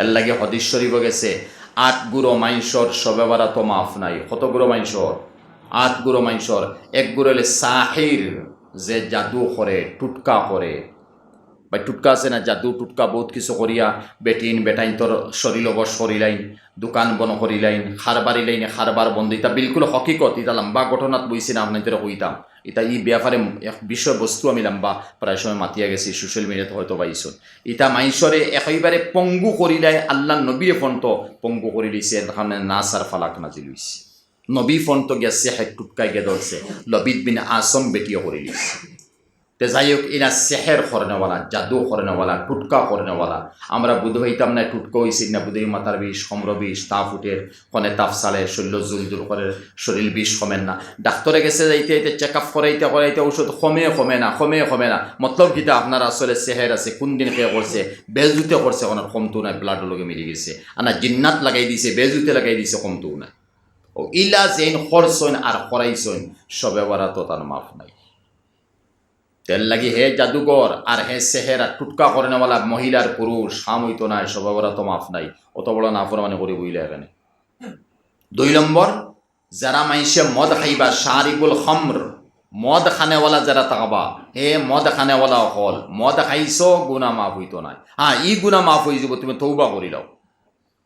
এর লাগে হদিস শরীফ গেছে। আট গুরো মাইনসর সবেবারা তো মাফ নাই। কত গুরো মাইনসর আট গুরো মাইনসর এক গুরো হলে সাহির যে জাদু করে, টুটকা করে। বা টুটকা আছে না, জাদু, টুটকা, বহুত কিছু করিয়া বেটিন, বেটাইন তোর শরীর অবশ করিলাইন দোকান বন করিলাইন খার বাড়িলাইন খারবার বন্ধ। ইতা বিলকুল হকিকত, ইতা লম্বা ঘটনাত বইছি না আপনাদের কইতাম ইতা ই ব্যাপারে এক বিষয়বস্তু আমি লম্বা প্রায় সময় মাতিয়া গেছি সোশ্যাল মিডিয়াতে হয়তো পাইছো। ইতা মাইসরে একেবারে পঙ্গু করিলাই আল্লাহ নবীরে ফন্ত পঙ্গু করে লইছে এখানে না সার ফালাক নাজি লইছে নবী ফন্ত গেছে হেড টুটকাই গে ধরছে লবিদ বিন আসম বেটিও করে লইছে তে যাই হোক এরা সেহের করেনেওয়ালা জাদু করেনেওয়ালা টুটকা করেনেওয়ালা আমরা বুধ হইতাম না, টুটকা হইছি না, বুধই মাথার বিষ সমর বিষ তাপ উঠের কনে তাপ চালে শৈল্য জুল জুল করে, শরীর বিষ কমেন না। ডাক্তরে গেছে যাইতে যাইতে চেক আপ করাইতে করাইতে ওষুধ কমে কমে না, কমে কমে না। মতলব কিতা আপনার আসলে সেহের আছে, কোন দিন কে করছে? বেজুতে করছে, ওনার কমতো নাই ব্লাডের লগে মিলি গেছে। আনা জিন্নাত লাগাই দিছে বেজুতে লাগাই দিছে কমতো নাই। ও ইলা যেন খরচইন আর খরাইছইন সবে বারা তো তার মাফ নাই। তেল লাগি হে জাদুঘর আর হে সেহেরা টুটকা করেনেওয়ালা মহিলার পুরুষ হাম হইতো নাই সবাবরা তো মাফ নাই। অত বড় নাফর মানে করে বইলে এখানে। দুই নম্বর যারা মাইসে মদ খাইবা শারিবুল খমর মদ খানেওয়ালা যারা তাকাবা, হে মদ খানেওয়ালা হল মদ খাইছো, গুণা মাফ হইতো নাই। হ্যাঁ ই গুণা মাফ হয়ে যাব, তুমি তৌবা করিলাও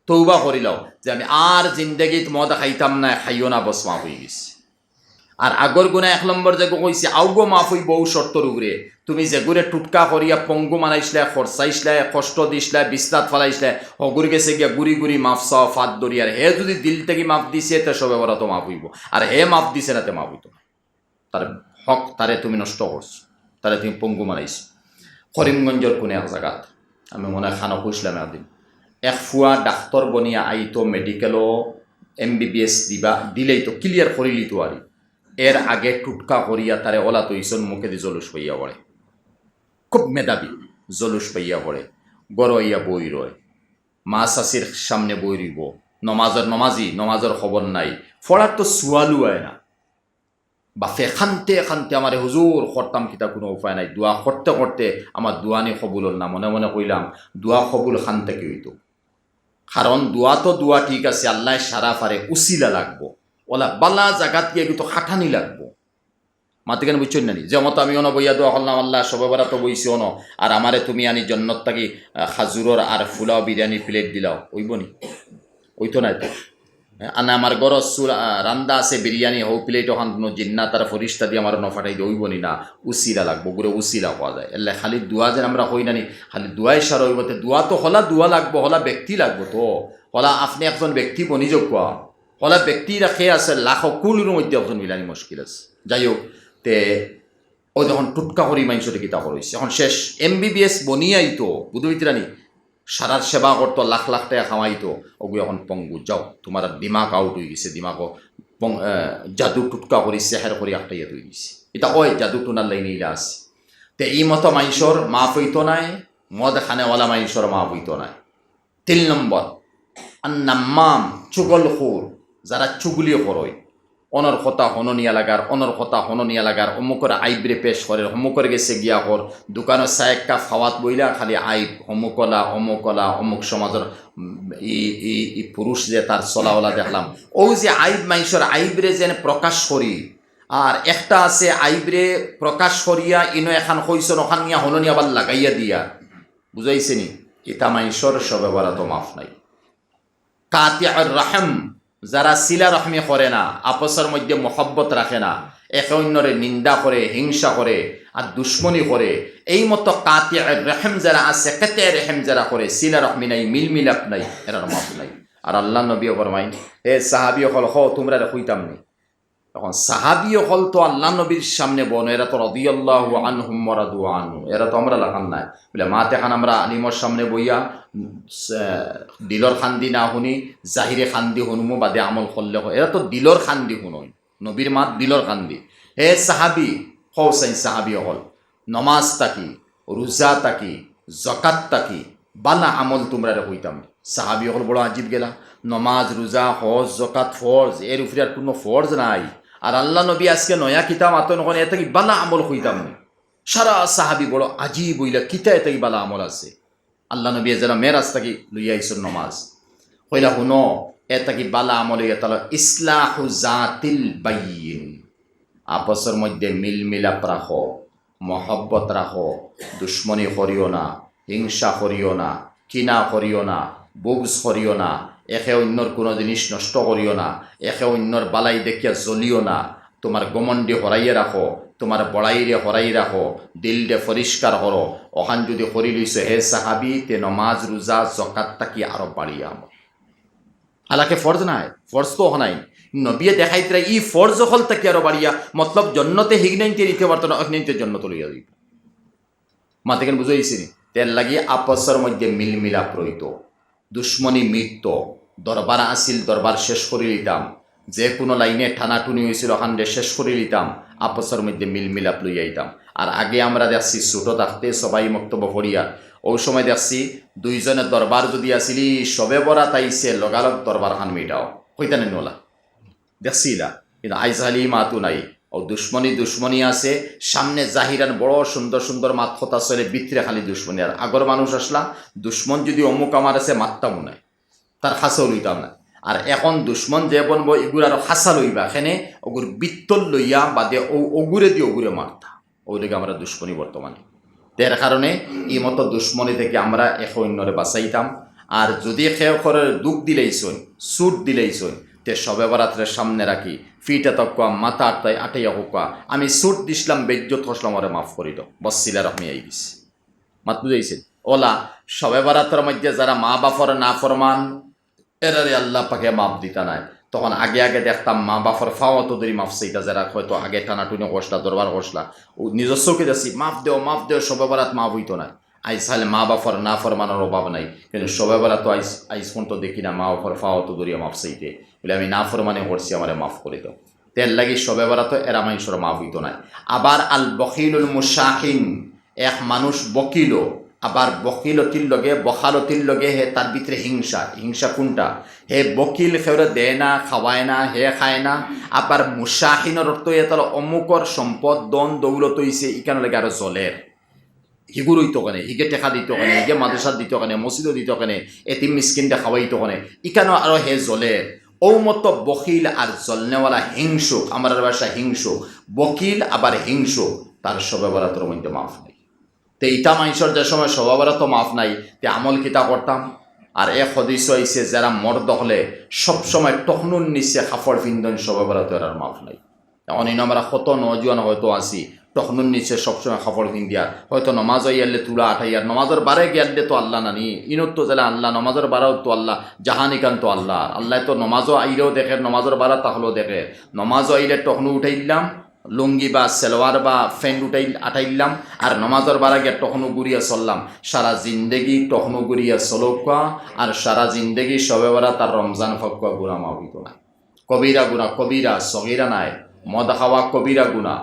তৌবা করিলাও যে আমি আর জিন্দগিত মদ খাইতাম না খাইও না বস মাফ হয়ে গেছি। আর আগর গুণা এক নম্বর যে কইছে আউগো মাফ হই বহু শর্তর উপরে তুমি যে গুড়ে টুটকা করিয়া পঙ্গু মানাইছিলা খরচাইছিলা কষ্ট দিছিলা বিস্তাত ফেলাইছিলা হগুর গেছে গিয়া গুড়ি গুড়ি মাফ চাও ফাত দরি আর হে যদি দিল থেকে মাফ দিছে, তে সবে বড় তো মাফ হইব। আর হে মাফ দিছে না তে মাফ হইতো। তার হক তারে তুমি নষ্ট করছ তারে তুমি পঙ্গু মারাইছো করিমগঞ্জের কোনে এক জায়গাত আমি মনে হয় খানো খুঁজলাম একদিন এক ফুয়া ডাক্তর বনিয়া আইতো মেডিকেলও এম বি বি এস দিবা, দিলেই তো ক্লিয়ার করিলি তো আরি এর আগে টুটকা করিয়া তারে ওলা তৈছন মুখে দি জলুস পাইয়া পড়ে। খুব মেধাবী জলুস পাইয়া পড়ে। গড় ইয়া বই রয়। মা চাষির সামনে বই রইব। নমাজর নমাজি, নমাজর খবর নাই। ফড়ার তো সুয়ালু হয় না। বাফে খানতে খানতে আমার হুজুর করতাম কিতা কোনো উপায় নাই। দোয়া করতে করতে আমার দোয়ানি কবুল না। মনে মনে কইলাম, দোয়া কবুল খান থেকে হইতো? কারণ দোয়া তো দোয়া ঠিক আছে, আল্লাহ সারা পারে উসিলা লাগবো। ওলা বালা জাগাত গিয়ে কিন্তু খাটানি লাগবো। মাতে কেন বুঝছেন না যে মতো আমি অন বইয়া দোয়া করলাম আল্লাহ সবে বেড়া তো বইছি অন। আর আমারে তুমি আনি জন্নত থাকি খাজুরর আর ফুলাও বিরিয়ানি প্লেট দিলাও। ওইব নি? ওইতো নাই তো? হ্যাঁ, আনা আমার গর চুল রান্দা আছে বিরিয়ানি হৌ প্লেট ওখান কোনো জিন্না তার ফরিস্তা দিয়ে আমার নফাটাই দিয়ে ওইব নি উসিলা লাগবো গুড়ে উসিলা পাওয়া যায়। এলে খালি দোয়া যেন আমরা হই নানি খালি দোয়াই সার হইব তে। দোয়া তো হলা দোয়া লাগবো হলা ব্যক্তি লাগবো তো। হলা আপনি একজন ব্যক্তি বনি যোগ্য হলা ব্যক্তি রাখে আছে লাখ কুলির মধ্যে একজন মিলানি মুশকিল আছে। যাই হোক তে ও যখন টুটকা করি মাইনসরে কিতা করেছে এখন শেষ এম বি বি এস বনিয়াই তো বুধবিতরানি সারার সেবা করতো লাখ লাখ টাকা খাওয়াইতো ওগু এখন পঙ্গু যাও তোমার দিমাগ আউট হয়ে গেছে আহ, জাদু টুটকা করি সেহের করি একটা ইয়ে হয়ে গেছে। এটা ওই জাদু টুনার লাইনে ইলা আছে। তে এই মতো মাইসর মাফ হইতো নাই মদ খানেওয়ালা মাইসর মাফ হইতো নাই। তিন নম্বর আর নাম্মাম চুগল খুর যারা চুগলি করয় অনর কথা হননিয়া লাগার অনর কথা হননিয়া লাগার অমুকর আইবরে পেশ করে অমুকর গেছে গিয়া কর চায়েক কাপ খাওয়াত বইলা খালি আইব, অমুকলা অমুকলা, অমুক সমাজের ই পুরুষ যে তার চলাওলা দেখলাম। ও যে আইব মাইসর আইবরে যেন প্রকাশ করি, আর একটা আছে আইবরে প্রকাশ করিয়া ইনো এখান কইসন ওখান নিয়া হননিয়া আবার লাগাইয়া দিয়া। বুঝাইছে নি এটা মাইসর সবে বলা তো মাফ নাই। কাতিয়ার রাহেম যারা সিলা রহমি করে না আপসের মধ্যে মহব্বত রাখে না একে অন্যরে নিন্দা করে হিংসা করে আর দুশ্মনী করে এই মতো কাতে রেহেম যারা আছে কেতে রেহেম যারা করে সিলা রহমি নাই, মিল মিলাপ নাই এরার মাফ নাই। আর আল্লাহ নবী ফরমাইন এ সাহাবি হল হ তোমরা হইতাম নি। তখন সাহাবি হল তো আল্লাহ নবীর সামনে বন, এরা তো রদিয়াল্লাহ আনহুম মরাদু আনহু, এরা তো আমরা লাগান নাই। বলে মাতে খান আমরা আলিমর সামনে বইয়া দিলর খান্দি না শুনি জাহিরে খান্দি শুনমু বাদে আমল করলে হয়। এরা তো দিলর খান্দি শুনই নবীর মাত দিলর খান্দি। হে সাহাবি হও সাই সাহাবি হল, নমাজ তাকি, রোজা তাকি জকাত তাকি, বালা আমল তোমরা হইতাম। সাহাবি হল বড় আজীব গেলা। নমাজ রোজা হজ জকাত ফরজ এর উপরে আর কোনো ফরজ নাই। আর আল্লাহ নবী আজকে নয়া কিতাব আতন ওখানে এত কি বালা আমল হইতাম সারা সাহাবি বড় আজীব হইলা, কিতা এত কি বালা আমল আছে? আল্লাহ নবী যেন মেরাজ থাকি লইয়া আইসুন নমাজ। কইলা, শুনো এ থাকি বালা আমলে তাল ইসলাহু জাতিল বাইন। আপসের মধ্যে মিল মিলাপ রাখো মহব্বত রাখো দুশ্মনী করিও না, হিংসা করিও না কিনা করিও না বুগস করিও না, একে অন্যর কোনো জিনিস নষ্ট করিও না, একে অন্যর বালাই দেখিয়া জ্বলিও না। তোমার গমন্ডি হরাইয়ে রাখো তোমার বড়াইরে হরাই রাখো দিলডে পরিষ্কার করো ওখান যদি করি লইছে হে সাহাবি তে নমাজ রোজা জকাত তাকি আরও বাড়িয়া আলাকে ফর্জ নাই ফর্জ তো নাই। নবিয়ে দেখাইতে ই ফর্জ হল তাকি আরও বাড়িয়া মতলব জন্নতে হিগনাইতে নিতে পারতো অগ্নিতে জন্নত লইয়া দিব মাতেকেন বুঝাইছি তেল লাগি আপসের মধ্যে মিল মিলাপ রইত দুশ্মনী মৃত্য। দরবার আসিল দরবার শেষ করে লিতাম। যে কোনো লাইনে টানাটুনি হয়েছিল ওখানে শেষ করে লিতাম। আপসের মধ্যে মিল মিলাপ লইয়া আইতাম আর আগে আমরা দেখছি ছোটো থাকতে সবাই বক্তব্য পড়িয়া ওই সময় দেখছি দুইজনের দরবার যদি আসিলি সবে বরা তাইছে লগালগ দরবার খান মিটাও। হইতানে নোলা? দেখছি না কিন্তু আইসালি মাতু নাই। ও দুশ্মনী দুশ্মনী আছে। সামনে জাহিরান বড় সুন্দর সুন্দর মাত কথা চলে ভিতরে খালি দুশ্মনী। আর আগর মানুষ আসলা, দুশ্মন যদি অমুক আমার আছে মাত্তামও নাই। তার হাসাও লইতাম না আর এখন দুশ্মন যে বনব এগুর আর হাসা লইবা। এখানে ওগুর বিত্তল লইয়া বাদে ও ওগুরে দিয়ে ওগুরে মারতা। ওইদিকে আমরা দুশ্মনী বর্তমানে। তের কারণে এই মতো দুশ্মনী থেকে আমরা এক অন্যরে বাঁচাইতাম। আর যদি খেয়ে দুঃখ দিলেইছই সুট দিলেইছই তে সবে বরাত্রের সামনে রাখি। ফিটা তক্কা মাথা আটটাই আটাইয়া হোকা। আমি সুট দিছিলাম বেজ্জত হসলাম ওরে মাফ করি দাও বসছিলা রকমি আই গেছি মাত বুঝাইছেন? ওলা, সবে বরাত্রের মধ্যে যারা মা বাপর না ফরমান, এরারে আল্লাহ পাকে মাপ দিতা নাই। তখন আগে আগে দেখতাম মা বাপর ফাওয়া তো ধরি মাফ সেইটা যারা, হয়তো আগে টানাটুনি কষলা দরবার কষলা ও নিজস্বকে দেখছি মাফ দেও মাফ দেও, সবে বরাত মাফ হইতো না আইস হালে মা বাপর না ফরমানোর অভাব নাই। কিন্তু সবে বেলা তো আইস আইস ফোন তো দেখি না, মা বাপর ফাওয়া তো ধরিয়া মাফ সেইতে বলে আমি না ফরমানে করছি, আমারে মাফ করে দাও। তেল লাগি সবে বেলা তো এরা মানুষের মাফ হইতো না। আবার আল বকিলুল মুশাহিন, এক মানুষ বকিল। আবার বকিলতির লগে, বখালতির লগে হে তার ভিতরে হিংসা। হিংসা কোনটা? হে বকিল খেউরে দেয় না, খাওয়ায় না, হে খায় না। আবার মুসাহিনের অর্থ এ তার অমুকর সম্পদ দন দৌলত হইছে ইকানে লাগে আরও জলের। হিগুর হইতো কানে হিগে টেকা দিত কানে হিগে মাদ্রাসাত দিত কানে মসজিদও দিত কানে এতিম মিসকিনটা খাওয়াইতো কানে ইকানো আরও হে জলের ঔমত বকিল আর জলনেওয়ালা হিংসুক আমার ভাষা হিংসুক বকিল আবার হিংসুক তার সবে বরাতর মধ্যে মাফ নাই তে ইটা মানুষের যে সময় স্বভাবের তো মাফ নাই তে আমল কিতা করতাম আর এক সদস্য আইসে যারা মর্দ হলে সবসময় টহনুর নিচে কাপড় পিন্ধন স্বভাবের তো এরার মাফ নাই অনিন আমরা কত নজুয়ান হয়তো আসি তখনুর নিচে সবসময় কাপড় পিন্দিয়া হয়তো নমাজ ইয়ারলে তুলা আঠাইয়ার নমাজের বারে গিয়ারলে তো আল্লাহ নানি। ইনত তো জেলা আল্লাহ, নমাজের বারাও তো আল্লাহ জাহানিকান তো আল্লাহ। আল্লাহ তো নমাজও আইলেও দেখে, নমাজের বারা তাহলেও দেখে। নমাজও আইলে টখনু উঠাই দিলাম, লুঙ্গি বা সেলোয়ার বা ফ্যান্ড উঠাই আটাইলাম আর নমাজর বার আগে তখনও গুড়িয়া চললাম। সারা জিন্দেগি তখনও গুড়িয়া চলকা, আর সারা জিন্দেগি সবে বেড়া তার রমজান ফকুয়া গুণা মাহিত না। কবিরা গুণা কবিরা, সগিরা নাই। মদ খাওয়া কবিরা গুণা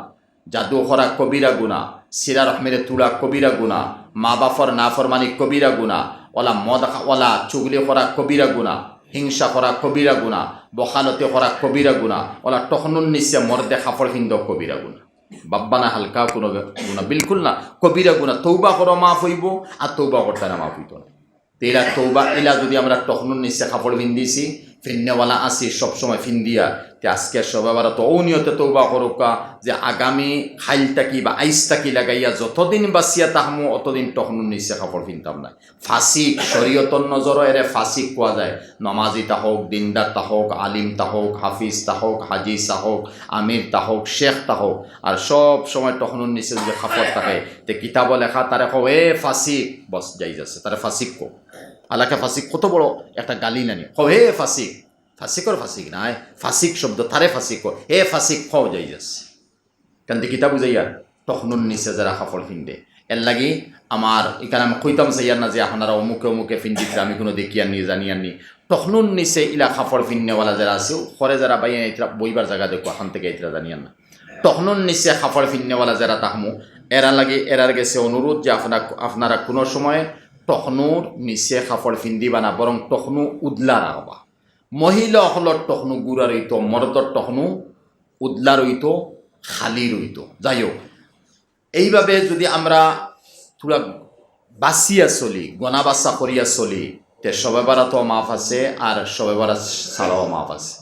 জাদু করা কবিরা গুণা, সিরা রহমের তুলা কবিরা গুণা, মা বাফর না ফরমানি কবিরা গুণা, ওলা মদ ওলা চুগলি করা কবিরা গুণা, হিংসা করা কবিরা গুণা, বখালতি করা কবিরা গুণা, ওলা টখনুন নিচে মর্দে খাফর হিন্দ কবিরা গুণা। বাব্বা না হালকা কোনো গুণা, বিলকুল না, কবিরা গুণা, তৌবা করো, মাফ হইব, আর তৌবা করতে না মাফ হইত না। তেলা তৌবা এলা যদি আমরা টখনুন নিচে কাপড় ফিন্দিছি ফিন্নেওয়ালা আসি সবসময় ফিন্দিয়া। তে আজকে সবাই তো অনিয়তে তৌবা করুকা, যে আগামী খাইল তাকি বা আইস তাকি লাগাইয়া যতদিন বাঁচিয়া তাহামো, অতদিন টখনুন নিচে কাপড় ফিনতাম না। ফাঁসিক শরীয়তর নজর এরে ফাঁসিক কোয়া যায়। নমাজি তাহক দিনদার তাহক আলিম তাহক হাফিজ তাহক হাজি তাহক আমির তাহক শেখ তাহক আর সব সময় টখনুন নিচে যে কাপড় থাকে, তে কিতাব লেখা, তারে কো এ ফাঁসিক। বস, যাই যাচ্ছে। তারে ফাঁসিক কো আলাকে ফাঁসিক, কত বড় একটা গালি নানি। হে ফাঁসিক, ফাঁসিকর ফাঁসিক নাই, ফাঁসিক শব্দ তারে ফাঁসিক হে ফাঁসিক, খ, যাই যাচ্ছে কারণ কিতাব বুঝাইয়া তখনুন নিচে যারা কাপড় ফিন্দে। এর লাগি আমার এখানে আমি কইতাম চাইয়ার না যে আপনারা অমুকে অমুকে ফিন্দিতে আমি কোনো দেখি আনি জানি আনি তখনুন নিচে ইলা কাপড় ফিন্নেওয়ালা যারা আছে খরে যারা বাইয়া ইতরা, বইবার জায়গা দেখো এখন থেকে ইতরা জানিয়ান না তখনুন নিচে কাপড় ফিন্নেওয়ালা যারা তাহমু, এরা লাগে, এরার গেছে অনুরোধ যে আপনারা আপনারা কোনো সময় টখনুর নিচে কাপড় ফিন্দিবা না বরং টখনু উদলা রাখবা মহিলা হলর টখনু গুড়া রইত মরদর টখনু উদলা রইত খালি রইত যাই হোক এইভাবে যদি আমরা পুরা বাঁচিয়া চলি গনা বাচ্চা করিয়া চলি তে সবে বারাতো মাফ আছে আর সবে বারা ছাড়াও মাফ আছে।